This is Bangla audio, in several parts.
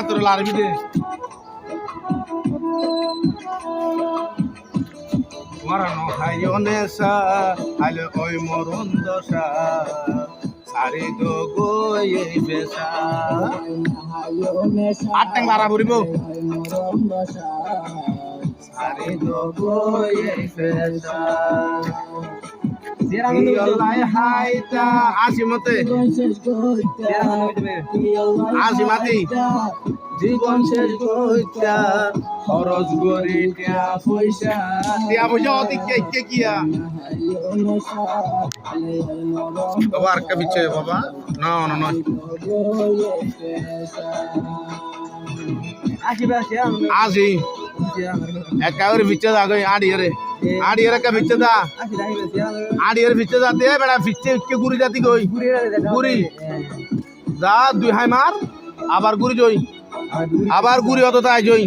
আতর লারবি দে। মরণ হাইও নেশা আলে ওই মরণ দশা, সারি দো গয়ে বেশা। আট লারা ভরিব সারি দো গয়ে আসি মতে আসি মাতি জীবন শেষ কইতা খরচ করি টিয়া পয়সা টিয়া পয়সা অতি কে কে কিয়া বাবা আর কা বিচ্ছে বাবা না না না আসি একাউরে বিচ্ছে দা গই আড়িয়ে আড়িয়ে কা বিচ্ছে দা আড়িয়ে বিচ্ছে দা দে বেড়া বিচ্ছে কে গুরি জাতি গই গুরি দা দুই হাই মার আবার গুরি জই। আবার গুরি অত তাই জই।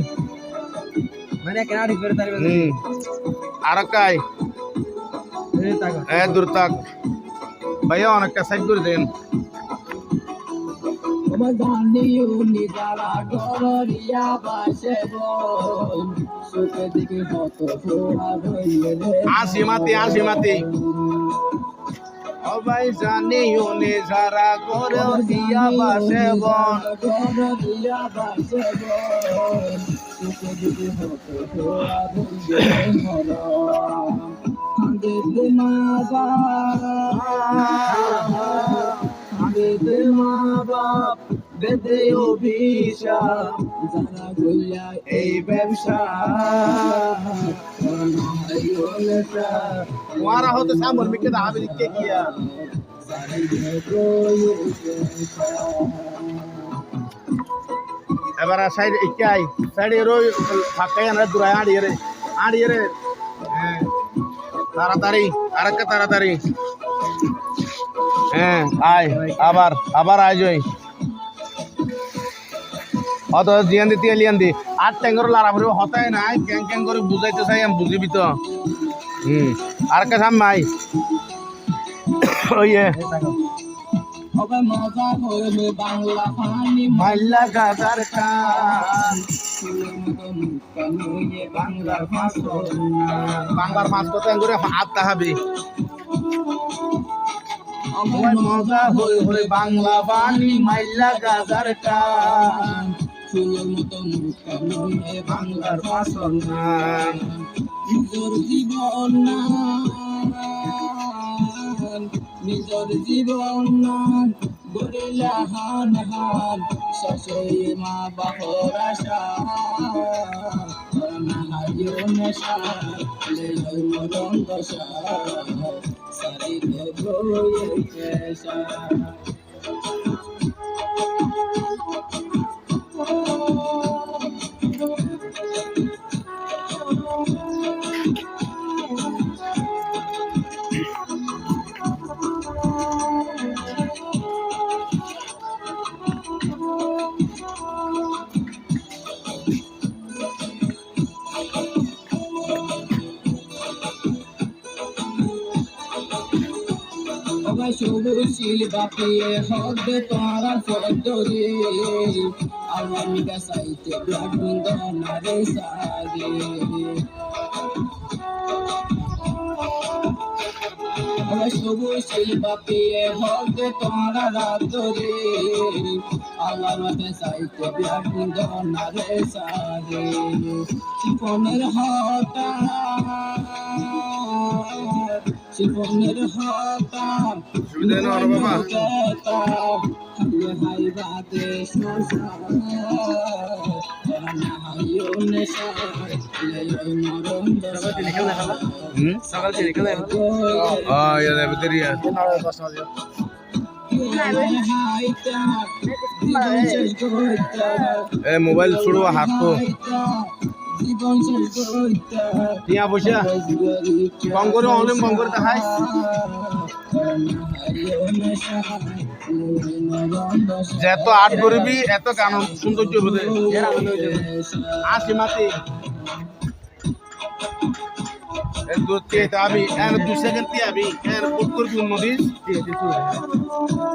মানে কেনা ঠিক করে তার হুম আর কাই এ দূর তাক ভাইয়া অনেকটা সাইড করে দেন। আসি মাতি আসি মাতি। সবাই জানি উনি যারা করে দিয়া বাসে বন। মা বেদে অভিশাপ যারা গইয়া এই ব্যবসা। হতে সামর মিকে দা হাবি কে কিয়া এবার সাইড ইকাই সাইডে রই ফাঁকাই আনা দূরাই আড়িয়ে রে আড়িয়ে রে। হ্যাঁ তাড়াতাড়ি, আরেকটা তাড়াতাড়ি। হ্যাঁ আয়, আবার আবার আয় জয়। অত জিয়ান দি লিয়ান দি আর ট্যাঙ্গর লারা ভরিব হতায় নাই ক্যাং ক্যাং করে বুঝাইতে চাই আমি বুঝিবি তো। হুম আর কে সাম মাই? ওই বাংলা গাদার কান। বাংলার মাছ কত করে হাত তাহাবি মজা হই হই বাংলা বাণী মাইলা গাদার কান। ফুলের মতো মুখটা নইয়ে বাংলার ভাষণ নিজের জীবন না নিজের জীবন না গরিলা হান হান সসই মা বাহর আশা। না হাইও নেশা লে মরণ দশা। সারি দেবয়ে কেশা সবুর শিল বাপিয়ে হবে তোমার ফটরে আমার বেসাইতে বন্ধ না রে সাগে। সবাই সবুশীল বাপিয়ে হবে তোমার রাতরে আমার গাছাইতে ব্লাড বন্ধ না রে সাগে শিপনের হতা শিপনের হতা সুবিধা না আর। বাবা সকাল থেকে আ ইয়া দেবে তেরিয়া এ, মোবাইল ছুড়বা হাত তো টিয়া পয়সা কম করে অনলাইন কম করে দেখাই যত আট করবি এত গান সৌন্দর্য হবে আসি মাতি দু সেকেন্ড তিয়াবি এর উত্তর নদী